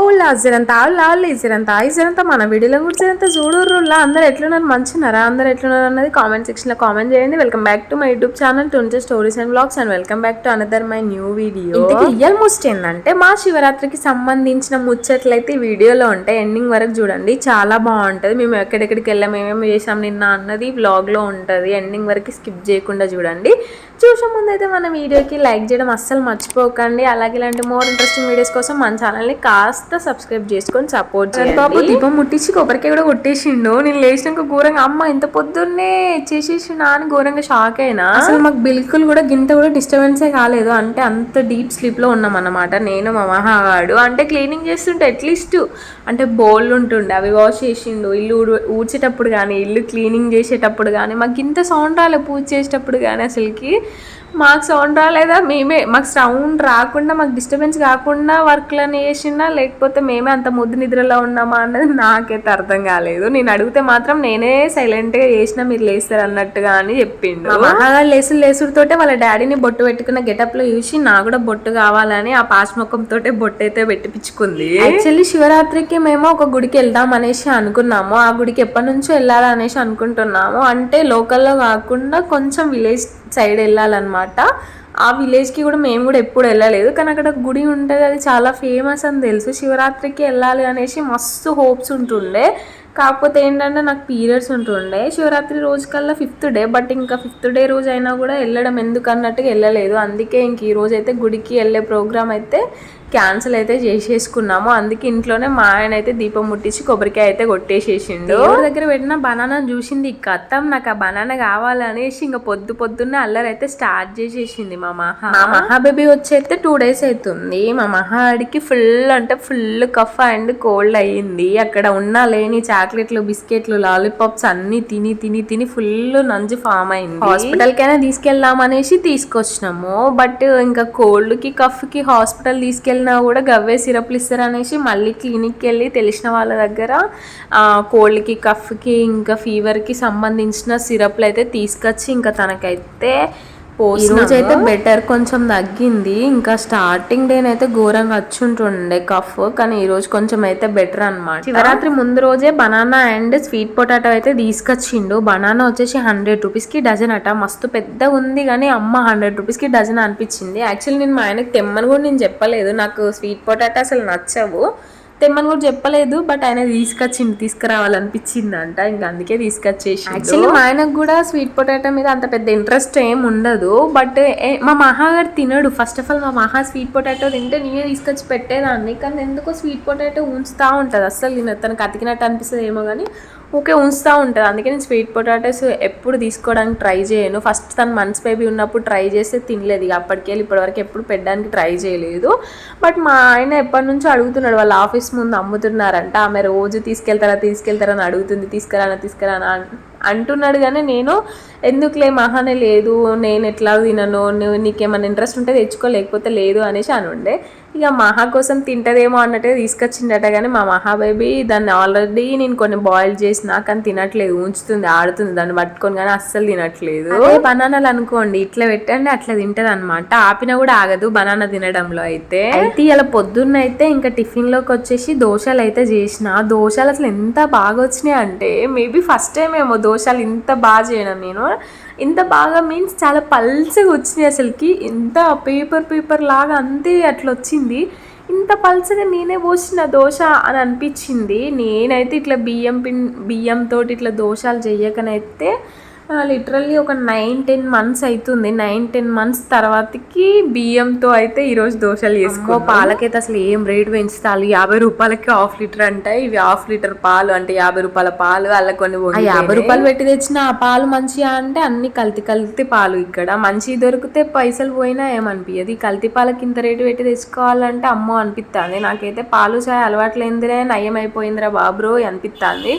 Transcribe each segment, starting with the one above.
ఓలా జరంతా లాల్ జరంతా జరంతా మన వీడియోలో కూడా జరంతా చూడుర్రులా అందరు ఎట్లున్నారు? మంచిన్నారా అందరు ఎట్లున్నారు అన్నది కామెంట్ సెక్షన్లో కామెంట్ చేయండి. Welcome back to my YouTube channel టుంటే stories and blogs and welcome back to another my new video real most ఏంటంటే మా శివరాత్రికి సంబంధించిన ముచ్చట్లయితే ఈ వీడియోలో ఉంటాయి. ఎండింగ్ వరకు చూడండి. చాలా బాగుంటుంది. మేము ఎక్కడెక్కడికి వెళ్ళాం ఏమేమి చేసాం నిన్న అన్నది బ్లాగ్లో ఉంటుంది. ఎండింగ్ వరకు స్కిప్ చేయకుండా చూడండి. చూసే ముందు అయితే మన వీడియోకి లైక్ చేయడం అస్సలు మర్చిపోకండి. అలాగే ఇలాంటి మోర్ ఇంట్రెస్టింగ్ వీడియోస్ కోసం మన ఛానల్ని కాస్త సబ్స్క్రైబ్ చేసుకొని సపోర్ట్ చేయండి బాబు దీపం ముట్టించి కొబ్బరికాయ కూడా కొట్టేసిండు. నేను లేచినాక ఘోరంగా అమ్మ ఇంత పొద్దున్నే చేసేసిండా అని ఘోరంగా షాక్ అయినా. అసలు మాకు బిల్కుల్ కూడా గింత కూడా డిస్టర్బెన్సే కాలేదు. అంటే అంత డీప్ స్లీప్లో ఉన్నాం అన్నమాట నేను మా మహాగాడు అంటే క్లీనింగ్ చేస్తుంటే అట్లీస్ట్ అంటే బౌల్ ఉంటుండే అవి వాష్ చేసిండు. ఇల్లు ఊడు- ఊడ్చేటప్పుడు కానీ ఇల్లు క్లీనింగ్ చేసేటప్పుడు కానీ మాకు ఇంత సౌండ్ రాలే పూజ చేసేటప్పుడు కానీ అసలుకి. మాకు సౌండ్ రాలేదా? మేమే మాకు సౌండ్ రాకుండా మాకు డిస్టర్బెన్స్ కాకుండా వర్క్లను చేసినా లేకపోతే మేమే అంత ముద్దు నిద్రలో ఉన్నామా అన్నది నాకైతే అర్థం కాలేదు. నేను అడిగితే మాత్రం నేనే సైలెంట్గా చేసినా మీరు లేస్తారు అన్నట్టుగా అని చెప్పిండు. మహాగాడు లేసుడు లేసుడుతోటే వాళ్ళ డాడీని బొట్టు పెట్టుకున్న గెటప్లో చూసి నా కూడా బొట్టు కావాలని ఆ పాశ్ముఖం తోటే బొట్టు అయితే పెట్టిపించుకుంది. యాక్చువల్లీ శివరాత్రికి మేము ఒక గుడికి వెళ్దాం అనేసి అనుకున్నాము. ఆ గుడికి ఎప్పటి నుంచో వెళ్ళాలి అనేసి అనుకుంటున్నాము. అంటే లోకల్లో కాకుండా కొంచెం విలేజ్ సైడ్ వెళ్ళాలన్నమాట. ఆ విలేజ్కి కూడా మేము కూడా ఎప్పుడు వెళ్ళలేదు. కానీ అక్కడ గుడి ఉంటుంది. అది చాలా ఫేమస్ అని తెలుసు. శివరాత్రికి వెళ్ళాలి అనేసి మస్తు హోప్స్ ఉంటుండే. కాకపోతే ఏంటంటే నాకు పీరియడ్స్ ఉంటుండే. శివరాత్రి రోజు కల్లా ఫిఫ్త్ డే బట్ ఇంకా ఫిఫ్త్ డే రోజు అయినా కూడా వెళ్ళడం ఎందుకు అన్నట్టుగా వెళ్ళలేదు. అందుకే ఇంక ఈ రోజు అయితే గుడికి వెళ్ళే ప్రోగ్రామ్ అయితే క్యాన్సిల్ అయితే చేసేసుకున్నాము. అందుకే ఇంట్లోనే మా ఆయన అయితే దీపం ముట్టించి కొబ్బరికాయ అయితే కొట్టేసేసిండు. ఎవరి దగ్గర పెట్టిన బనానా చూసింది. ఇక అత్తం నాకు ఆ బనానా కావాలనేసి ఇంకా పొద్దు పొద్దున్నే అల్లరి అయితే స్టార్ట్ చేసేసింది మా మహా. మా మహా బేబీ వచ్చి అయితే టూ డేస్ అవుతుంది. మా మహాడికి ఫుల్ అంటే ఫుల్ కఫ్ అండ్ కోల్డ్ అయ్యింది. అక్కడ ఉన్న లేని చాక్లెట్లు బిస్కెట్లు లాలీపాప్స్ అన్ని తిని తిని తిని ఫుల్ నంజు ఫామ్ అయింది. హాస్పిటల్ కైనా తీసుకెళ్దాం అనేసి తీసుకొచ్చినాము. బట్ ఇంకా కోల్డ్కి కఫ్కి హాస్పిటల్ వెళ్ళినా కూడా గవ్వే సిరప్లు ఇస్తారనేసి మళ్ళీ క్లినిక్కి వెళ్ళి తెలిసిన వాళ్ళ దగ్గర కోల్డ్కి కఫ్కి ఇంకా ఫీవర్కి సంబంధించిన సిరప్లు అయితే తీసుకొచ్చి ఇంకా తనకైతే రోజు అయితే బెటర్ కొంచెం తగ్గింది. ఇంకా స్టార్టింగ్ డే అయితే ఘోరంగా వచ్చుంటుండే కఫ్ కానీ ఈ రోజు కొంచెం అయితే బెటర్ అన్నమాట. శివరాత్రి ముందు రోజే బనానా అండ్ స్వీట్ పొటాటో అయితే తీసుకొచ్చిండు. బనానా వచ్చేసి హండ్రెడ్ రూపీస్కి డజన్ అట. మస్తు పెద్దగా ఉంది కానీ అమ్మ హండ్రెడ్ రూపీస్కి డజన్ అనిపించింది. యాక్చువల్లీ నేను మా ఆయనకి తెమ్మని కూడా నేను చెప్పలేదు. నాకు స్వీట్ పొటాటో అసలు నచ్చవు. తెమ్మని కూడా చెప్పలేదు బట్ ఆయన తీసుకొచ్చిండు తీసుకురావాలనిపించిందంట. ఇంకా అందుకే తీసుకొచ్చేసి యాక్చువల్లీ మా ఆయనకు కూడా స్వీట్ పొటాటో మీద అంత పెద్ద ఇంట్రెస్ట్ ఏం ఉండదు. బట్ మా మహాగారు తినడు. ఫస్ట్ ఆఫ్ ఆల్ మా మహా స్వీట్ పొటాటో తింటే నేనే తీసుకొచ్చి పెట్టేదాన్ని. కానీ ఎందుకో స్వీట్ పొటాటో ఉంచుతూ ఉంటుంది. అస్సలు తినదు. తనకు అతికినట్టు అనిపిస్తుంది ఏమో కానీ ఓకే ఉంచుతూ ఉంటుంది. అందుకే నేను స్వీట్ పొటాటోస్ ఎప్పుడు తీసుకోవడానికి ట్రై చేయను. ఫస్ట్ తను మంత్స్ బేబీ ఉన్నప్పుడు ట్రై చేస్తే తినలేదు. ఇక అప్పటికెళ్ళి ఇప్పటివరకు ఎప్పుడు పెట్టడానికి ట్రై చేయలేదు. బట్ మా ఆయన ఎప్పటి నుంచో అడుగుతున్నాడు వాళ్ళ ఆఫీస్ ముందు అమ్ముతున్నారంట. ఆమె రోజు తీసుకెళ్తారా తీసుకెళ్తారని అడుగుతుంది. తీసుకురానా తీసుకురానా అంటున్నాడు కానీ నేను ఎందుకులే మహానే లేదు నేను ఎట్లా తినను నువ్వు నీకేమైనా ఇంట్రెస్ట్ ఉంటే తెచ్చుకో లేకపోతే లేదు అనేసి అని ఉండే ఇక మహా కోసం తింటదేమో అన్నట్టే తీసుకొచ్చిండట కానీ మా మహా బేబీ దాన్ని ఆల్రెడీ నేను కొన్ని బాయిల్ చేసినా కానీ తినట్లేదు ఉంచుతుంది ఆడుతుంది దాన్ని పట్టుకొని కానీ అస్సలు తినట్లేదు. బనానాలు అనుకోండి ఇట్లా పెట్టండి అట్లా తింటది అనమాట ఆపినా కూడా ఆగదు బనానా తినడంలో అయితే. అయితే ఇలా పొద్దున్న అయితే ఇంకా టిఫిన్లోకి వచ్చేసి దోశలు అయితే చేసిన దోశలు అసలు ఎంత బాగా వచ్చినాయి అంటే మేబీ ఫస్ట్ టైం ఏమో దోశలు ఇంత బాగా చేయడం నేను. ఇంత బాగా మీన్స్ చాలా పల్చగా వచ్చినాయి అసలుకి. ఇంత పేపర్ పేపర్ లాగా అంతే అట్లా వచ్చింది. ఇంత పల్చగా నేనే పోసిన దోశ అని అనిపించింది. నేనైతే ఇట్లా బియ్యం పిన్ బియ్యంతో ఇట్లా దోశలు చెయ్యకనైతే లిటరల్లీ ఒక నైన్ టెన్ మంత్స్ అవుతుంది నైన్ టెన్ మంత్స్ తర్వాతకి బియ్యంతో అయితే ఈరోజు దోశలు చేసుకో పాలకైతే అసలు ఏం రేట్ పెంచుతారు? యాభై రూపాయలకి హాఫ్ లీటర్ అంటే ఇవి హాఫ్ లీటర్ పాలు అంటే యాభై రూపాయల పాలు అలా కొన్ని యాభై రూపాయలు పెట్టి తెచ్చిన ఆ పాలు మంచిగా అంటే అన్ని కల్తీ కల్తీ పాలు ఇక్కడ. మంచి దొరికితే పైసలు పోయినా ఏమనిపించదు ఈ కల్తీ పాలకి ఇంత రేటు పెట్టి తెచ్చుకోవాలంటే అమ్మో అనిపిస్తుంది నాకైతే పాలు చాయ్ అలవాటు లేనిదిరే నయం అయిపోయిందిరా బాబ్రో అనిపిస్తుంది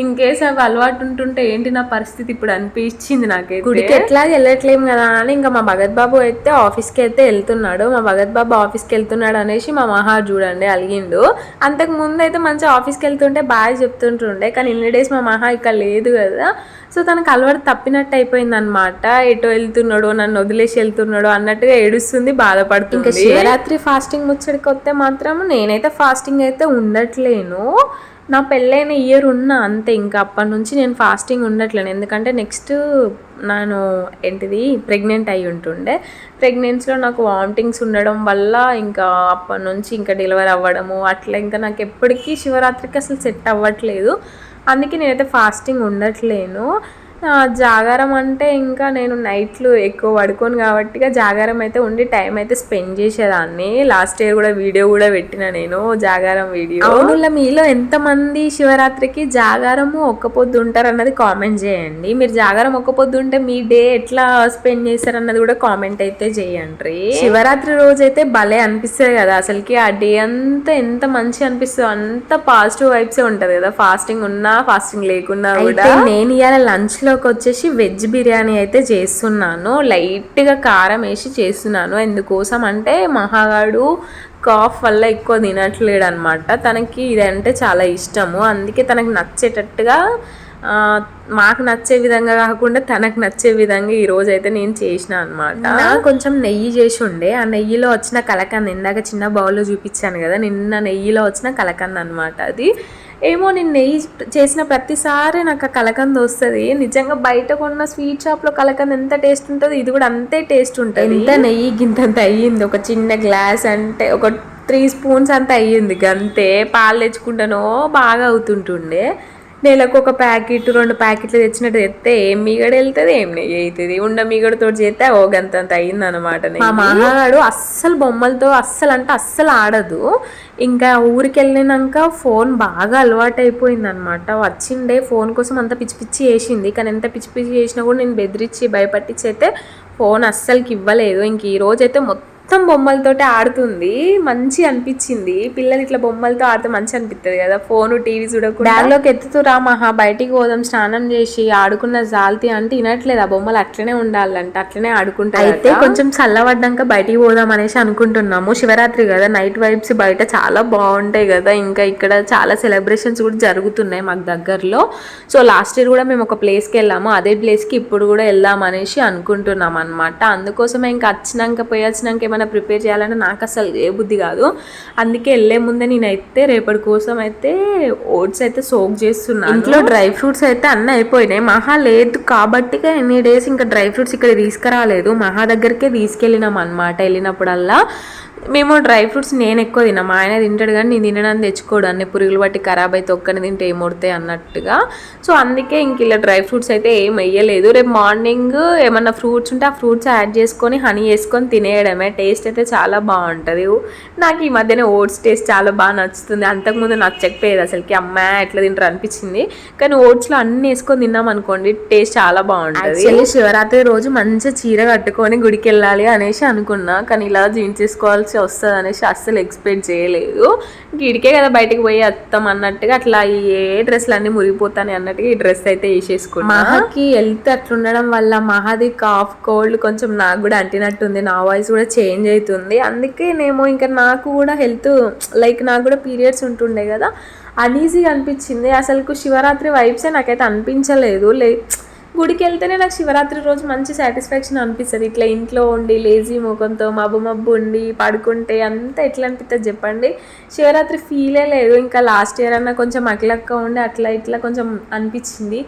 ఇన్ కేస్ అవి అలవాటు ఉంటుంటే ఏంటి నా పరిస్థితి ఇప్పుడు అనిపించింది నాకైతే? గుడికి ఎట్లా వెళ్ళట్లేము కదా అని ఇంకా మా భగత్ బాబు అయితే ఆఫీస్కి అయితే వెళ్తున్నాడు. మా భగత్ బాబు ఆఫీస్కి వెళ్తున్నాడు అనేసి మా మహా చూడండి అలిగిండు. అంతకు ముందు అయితే మంచిగా ఆఫీస్కి వెళ్తుంటే బాగా చెప్తుంటుండే కానీ ఇన్ని డేస్ మా మహా ఇక్కడ లేదు కదా. సో తనకు అలవాటు తప్పినట్టు అయిపోయింది అనమాట ఎటు వెళ్తున్నాడు నన్ను వదిలేసి వెళ్తున్నాడు అన్నట్టుగా ఏడుస్తుంది బాధపడుతుంది. ఇంకా శివరాత్రి ఫాస్టింగ్ ముచ్చడికి వస్తే మాత్రం నేనైతే ఫాస్టింగ్ అయితే ఉండట్లేను. నా పెళ్ళైన ఇయర్ ఉన్న అంతే ఇంకా అప్పటి నుంచి నేను ఫాస్టింగ్ ఉండట్లేను. ఎందుకంటే నెక్స్ట్ నేను ఏంటిది ప్రెగ్నెంట్ అయి ఉంటుండే. ప్రెగ్నెన్సీలో నాకు వామిటింగ్స్ ఉండడం వల్ల ఇంకా అప్పటి నుంచి ఇంకా డెలివరీ అవ్వడము అట్లా ఇంకా నాకు ఎప్పటికీ శివరాత్రికి అసలు సెట్ అవ్వట్లేదు. అందుకే నేనైతే ఫాస్టింగ్ ఉండట్లేను. జాగారం అంటే ఇంకా నేను నైట్లు ఎక్కువ పడుకోను కాబట్టి జాగారం అయితే ఉండి టైం అయితే స్పెండ్ చేసేదాన్ని. లాస్ట్ ఇయర్ కూడా వీడియో కూడా పెట్టిన నేను జాగారం వీడియో అవునుల మీలో ఎంతమంది శివరాత్రికి జాగారము ఒక్క పొద్దు ఉంటారు అన్నది కామెంట్ చేయండి. మీరు జాగారం ఒక్క పొద్దు ఉంటే మీ డే ఎట్లా స్పెండ్ చేశారు అన్నది కూడా కామెంట్ అయితే చేయండి. శివరాత్రి రోజు అయితే భలే అనిపిస్తుంది కదా అసలుకి ఆ డే అంతా ఎంత మంచి అనిపిస్తుంది అంత పాజిటివ్ వైబ్సే ఉంటది కదా ఫాస్టింగ్ ఉన్నా ఫాస్టింగ్ లేకున్నా కూడా. నేను ఇవాళ లంచ్ లోకి వచ్చేసి వెజ్ బిర్యానీ అయితే చేస్తున్నాను. లైట్గా కారం వేసి చేస్తున్నాను. ఎందుకోసం అంటే మహాగాడు కాఫ్ వల్ల ఎక్కువ తినట్లేడు అనమాట తనకి ఇదంటే చాలా ఇష్టము. అందుకే తనకు నచ్చేటట్టుగా మాకు నచ్చే విధంగా కాకుండా తనకు నచ్చే విధంగా ఈ రోజు అయితే నేను చేసిన అనమాట కొంచెం నెయ్యి చేసి ఉండే. ఆ నెయ్యిలో వచ్చిన కలకంద ఇందాక చిన్న బౌల్లో చూపించాను కదా నిన్న నెయ్యిలో వచ్చిన కలకంద అనమాట అది. ఏమో నేను నెయ్యి చేసిన ప్రతిసారి నాకు ఆ కలకంద వస్తుంది. నిజంగా బయట కొన్న స్వీట్ షాప్లో కలకంద ఎంత టేస్ట్ ఉంటుందో? ఇది కూడా అంతే టేస్ట్ ఉంటుంది. ఎంత నెయ్యి గింతంత అయ్యింది. ఒక చిన్న గ్లాస్ అంటే ఒక త్రీ స్పూన్స్ అంత అయ్యింది. అంతే పాలు తెచ్చుకుంటానో బాగా అవుతుంటుండే. నెలకు ఒక ప్యాకెట్ రెండు ప్యాకెట్లు తెచ్చినట్టు తెస్తే ఏం మీగడ వెళ్తుంది ఏం నెయ్యి అవుతుంది ఉండ మీగడతో చేస్తే ఓ గంతంత అయింది అనమాట మా మామగాడు అస్సలు బొమ్మలతో అస్సలు అంటే అస్సలు ఆడదు. ఇంకా ఊరికి వెళ్ళినాక ఫోన్ బాగా అలవాటు అయిపోయింది అనమాట వచ్చిండే ఫోన్ కోసం అంత పిచ్చి పిచ్చి వేసింది కానీ ఎంత పిచ్చి పిచ్చి చేసినా కూడా నేను బెదిరించి భయపట్టించి అయితే ఫోన్ అస్సలకి ఇవ్వలేదు. ఇంక ఈ రోజు అయితే మొత్తం మొత్తం బొమ్మలతోటి ఆడుతుంది. మంచి అనిపించింది. పిల్లలు ఇట్లా బొమ్మలతో ఆడితే మంచి అనిపిస్తుంది కదా. ఫోన్ టీవీ చూడకుండా. బ్యాగ్లోకి ఎత్తుతురా మహా. బయటికి పోదాం స్నానం చేసి ఆడుకున్న జాల్తి అంటే వినట్లేదు. ఆ బొమ్మలు అట్లనే ఉండాలంట. అట్లనే ఆడుకుంటారు అయితే కొంచెం చల్లబడ్డాక బయటికి పోదాం అనేసి అనుకుంటున్నాము. శివరాత్రి కదా. నైట్ వైబ్స్ బయట చాలా బాగుంటాయి కదా. ఇంకా ఇక్కడ చాలా సెలబ్రేషన్స్ కూడా జరుగుతున్నాయి మాకు దగ్గరలో. సో లాస్ట్ ఇయర్ కూడా మేము ఒక ప్లేస్కి వెళ్ళాము. అదే ప్లేస్కి ఇప్పుడు కూడా వెళ్దాం అనేసి అనుకుంటున్నాం అనమాట అందుకోసమే ఇంకా వచ్చినాక పోయి వచ్చినాక ఏమైనా ప్రిపేర్ చేయాలంటే నాకు అసలు ఏ బుద్ధి కాదు. అందుకే వెళ్ళే ముందే నేనైతే రేపటి కోసం అయితే ఓట్స్ అయితే సోక్ చేస్తున్నాను. ఇంట్లో డ్రై ఫ్రూట్స్ అయితే అన్నీ అయిపోయినాయి. మహా లేదు కాబట్టి ఎన్ని డేస్ ఇంకా డ్రై ఫ్రూట్స్ ఇక్కడ తీసుకురాలేదు. మహా దగ్గరికే తీసుకెళ్ళినాం అనమాట వెళ్ళినప్పుడల్లా మేము డ్రై ఫ్రూట్స్ నేను ఎక్కువ తిన్నా. మా ఆయన తింటాడు కానీ నేను తినడానికి తెచ్చుకోడు. అన్ని పురుగులు బట్టి ఖరాబ్ అయితే ఒక్కని తింటే ఏమొడతాయి అన్నట్టుగా. సో అందుకే ఇంక ఇలా డ్రై ఫ్రూట్స్ అయితే ఏం వేయలేదు రేపు మార్నింగ్ ఏమన్నా ఫ్రూట్స్ ఉంటే ఆ ఫ్రూట్స్ యాడ్ చేసుకొని హనీ వేసుకొని తినేయడమే. టేస్ట్ అయితే చాలా బాగుంటుంది. నాకు ఈ మధ్యనే ఓట్స్ టేస్ట్ చాలా బాగా నచ్చుతుంది. అంతకుముందు నచ్చకపోయేది అసలుకి. అమ్మ ఎట్లా తింటారు అనిపించింది. కానీ ఓట్స్లో అన్ని వేసుకొని తిన్నాం అనుకోండి టేస్ట్ చాలా బాగుంటుంది. శివరాత్రి రోజు మంచిగా చీర కట్టుకొని గుడికి వెళ్ళాలి అనేసి అనుకున్నా. కానీ ఇలా జీన్స్ చేసుకోవాల్సి వస్తుంది అనేసి అస్సలు ఎక్స్పెక్ట్ చేయలేదు. గిడికే కదా బయటకు పోయి వస్తాం అన్నట్టుగా అట్లా ఏ డ్రెస్లు అన్ని మురిగిపోతాయి అన్నట్టుగా ఈ డ్రెస్ అయితే వేసేసుకున్నా. మహాకి హెల్త్ అట్లుండడం వల్ల మహాది కాఫ్ కోల్డ్ కొంచెం నాకు కూడా అంటినట్టుంది. నా వాయిస్ కూడా చేంజ్ అవుతుంది అందుకే నేమో ఇంకా నాకు కూడా హెల్త్ లైక్ నాకు కూడా పీరియడ్స్ ఉంటుండే కదా అనీజీగా అనిపించింది. అసలు శివరాత్రి వైబ్సే నాకైతే అనిపించలేదు. లైక్ గుడికి వెళ్తేనే నాకు శివరాత్రి రోజు మంచి సాటిస్ఫాక్షన్ అనిపిస్తుంది. ఇట్లా ఇంట్లో ఉండి లేజీ ముఖంతో మబ్బు మబ్బు ఉండి పడుకుంటే అంతా ఎట్లా అనిపిస్తుంది చెప్పండి? శివరాత్రి ఫీలే లేదు. ఇంకా లాస్ట్ ఇయర్ అన్న కొంచెం అట్లక్క ఉండి అట్లా ఇట్లా కొంచెం అనిపించింది.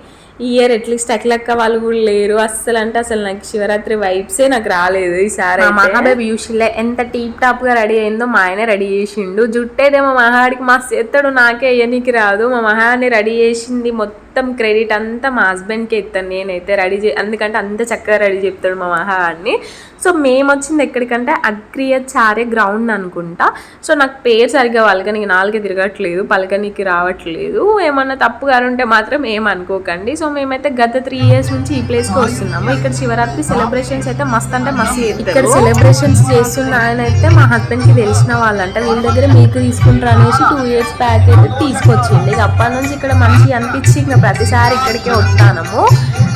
ఈ ఇయర్ అట్లీస్ట్ అట్లక్క వాళ్ళు కూడా లేరు. అస్సలు అంటే అసలు నాకు శివరాత్రి వైబ్సే నాకు రాలేదు ఈసారి మహాబేబీ యూషువల్లీ ఎంత టీప్ టాప్గా రెడీ అయిందో మా ఆయన రెడీ చేసిండు. జుట్టేదే మా మహాడికి మా ఎత్తడు. నాకే అయ్యనికి రాదు. మా మహాని రెడీ చేసింది మొత్తం మొత్తం క్రెడిట్ అంతా మా హస్బెండ్కి ఇస్తాను నేనైతే రెడీ చే ఎందుకంటే అంత చక్కగా రెడీ చెప్తాడు మా మహాన్ని సో మేము వచ్చింది ఎక్కడికంటే అగ్రియాచార్య గ్రౌండ్ అనుకుంటా. సో నాకు పేరు సరిగ్గా పలకనికి నాలుగే తిరగట్లేదు పలకనికి రావట్లేదు. ఏమన్నా తప్పుగా ఉంటే మాత్రం ఏమనుకోకండి సో మేమైతే గత త్రీ ఇయర్స్ నుంచి ఈ ప్లేస్కి వస్తున్నాము. ఇక్కడ శివరాత్రి సెలబ్రేషన్స్ అయితే మస్త్ అంటే మస్తు ఇక్కడ సెలబ్రేషన్స్ చేస్తున్న ఆయన అయితే మా హస్బెండ్కి తెలిసిన వాళ్ళంట వీళ్ళ దగ్గర మీకు తీసుకుంటారు అనేసి టూ ఇయర్స్ బ్యాక్ అయితే తీసుకొచ్చింది అప్పటి నుంచి ఇక్కడ మంచిగా అనిపించి ఇంకా ప్రతిసారి ఇక్కడికే వస్తాము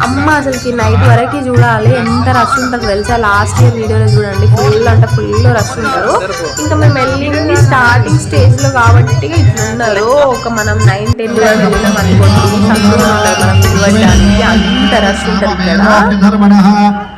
అమ్మ అసలుకి నైట్ వరకు చూడాలి. ఎంత రష్ ఉంటుంది తెలుసా? లాస్ట్ ఇయర్ వీడియోలో చూడండి. ఫుల్ అంటే ఫుల్ రష్ ఉంటారు. ఇంకా మేము వెళ్ళింది స్టార్టింగ్ స్టేజ్లో కాబట్టి ఇట్లున్నారు ఒక మనం నైన్ టెన్ వెళ్ళినాం అనుకోండి మనం అంత రష్ ఉంటుంది ఇక్కడ.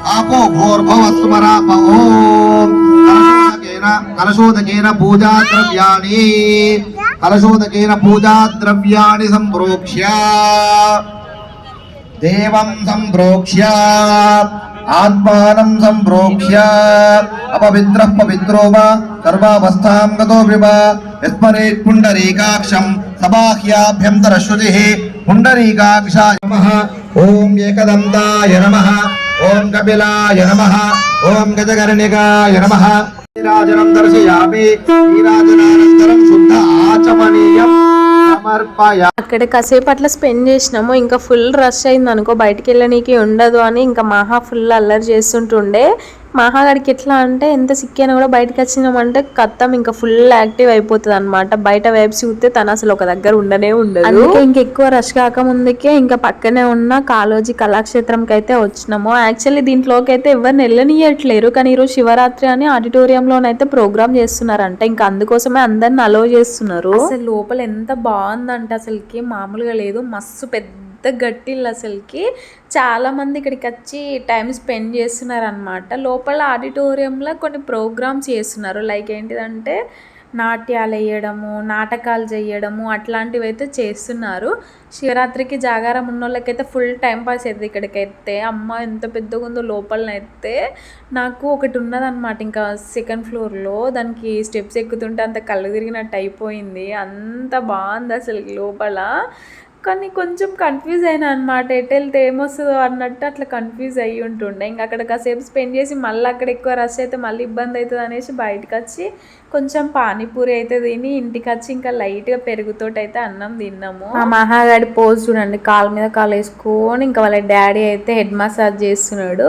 సత్యమా భాసర్వా దేవత ఆపో భూర్భువస్సు మరాప ఓం. కలశోదకేన కలశోదకేన పూజా ద్రవ్యాణి కలశోదకేన పూజా ద్రవ్యాణి సంప్రోక్ష్య. దేవం సంప్రోక్ష్య. ఆత్మానం సంప్రోక్ష్య. అపవిత్ర పవిత్రో వా సర్వావస్థాం గతో వివ. విస్మరేత్ పుండరీకాక్షం సబాహ్యాభ్యంతర శృతి పుండరీకాక్షాయ నమః. ఓం కపిలాయ నమ. ఓం గజగరణికాయ నమ. నీరాజనం దర్శయామి. నీరాజనానంతరం శుద్ధ ఆచమనీయం. అక్కడ కాసేపు అట్లా స్పెండ్ చేసినాము. ఇంకా ఫుల్ రష్ అయింది అనుకో బయటికి వెళ్ళనీకి ఉండదు అని ఇంకా మహా ఫుల్ అల్లరి చేస్తుంటుండే. మహాగాడికి ఎట్లా అంటే ఎంత సిక్కైనా కూడా బయటకు వచ్చినామంటే కత్తం ఇంకా ఫుల్ యాక్టివ్ అయిపోతుంది అనమాట బయట వైపు చూస్తే తను అసలు ఒక దగ్గర ఉండనే ఉండదు. అందుకే ఇంకా ఎక్కువ రష్ కాక ముందుకే ఇంకా పక్కనే ఉన్న కాలోజీ కళాక్షేత్రంకి అయితే వచ్చినాము. యాక్చువల్లీ దీంట్లోకి అయితే ఎవరిని వెళ్ళనియట్లేరు. కానీ ఈరోజు శివరాత్రి అని ఆడిటోరియంలోనైతే ప్రోగ్రామ్ చేస్తున్నారంట. ఇంకా అందుకోసమే అందరిని అలో చేస్తున్నారు. అసలు లోపల ఎంత బాగుందంటే అసలుకి మామూలుగా లేదు. మస్తు పెద్ద గట్టిల్లు అసలుకి. చాలామంది ఇక్కడికి వచ్చి టైం స్పెండ్ చేస్తున్నారు అనమాట లోపల ఆడిటోరియంలో కొన్ని ప్రోగ్రామ్స్ చేస్తున్నారు. లైక్ ఏంటిదంటే నాట్యాలు వేయడము నాటకాలు చేయడము అట్లాంటివి అయితే చేస్తున్నారు. శివరాత్రికి జాగారం ఉన్న వాళ్ళకైతే ఫుల్ టైం పాస్ అవుతుంది ఇక్కడికైతే. అమ్మ ఎంత పెద్దగా ఉందో లోపలనైతే నాకు ఒకటి ఉన్నదన్నమాట ఇంకా సెకండ్ ఫ్లోర్లో దానికి స్టెప్స్ ఎక్కుతుంటే అంత కళ్ళు తిరిగినట్టు అయిపోయింది. అంత బాగుంది అసలు లోపల. కానీ కొంచెం కన్ఫ్యూజ్ అయినా అనమాట ఎటు వెళ్తే ఏమొస్తుందో అన్నట్టు అట్లా కన్ఫ్యూజ్ అయ్యి ఉంటుండే. ఇంకా అక్కడ కాసేపు స్పెండ్ చేసి మళ్ళీ అక్కడ ఎక్కువ రష్ అయితే మళ్ళీ ఇబ్బంది అవుతుంది అనేసి బయటకు వచ్చి కొంచెం పానీపూరి అయితే తిని ఇంటికి వచ్చి ఇంకా లైట్గా పెరుగుతోటి అయితే అన్నం తిన్నాము. ఆ మహాగాడి పోజ్ చూడండి. కాలు మీద కాలు వేసుకొని ఇంకా వాళ్ళ డాడీ అయితే హెడ్ మసాజ్ చేస్తున్నాడు.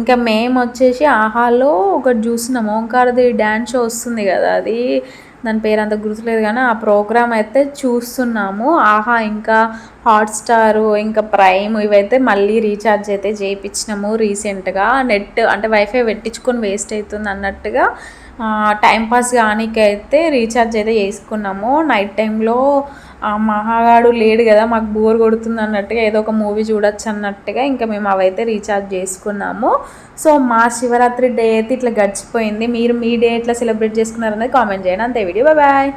ఇంకా మేము వచ్చేసి ఆహాలో ఒకటి చూసినాము ఓంకారది డ్యాన్స్ షో వస్తుంది కదా అది. దాని పేరు అంత గుర్తులేదు కానీ ఆ ప్రోగ్రామ్ అయితే చూస్తున్నాము. ఆహా ఇంకా హాట్స్టార్ ఇంకా ప్రైమ్ ఇవైతే మళ్ళీ రీఛార్జ్ అయితే చేయించినాము రీసెంట్గా. నెట్ అంటే వైఫై పెట్టించుకొని వేస్ట్ అవుతుంది అన్నట్టుగా టైంపాస్ కానీకైతే రీఛార్జ్ అయితే చేసుకున్నాము. నైట్ టైంలో ఆ మహాగాడు లేడు కదా మాకు బోర్ కొడుతుంది అన్నట్టుగా ఏదో ఒక మూవీ చూడొచ్చు అన్నట్టుగా ఇంకా మేము అవైతే రీఛార్జ్ చేసుకున్నాము. సో మా శివరాత్రి డే అయితే ఇట్లా గడిచిపోయింది. మీరు మీ డే ఎట్లా సెలబ్రేట్ చేసుకున్నారనేది కామెంట్ చేయండి. అంతే వీడియో. బాయ్.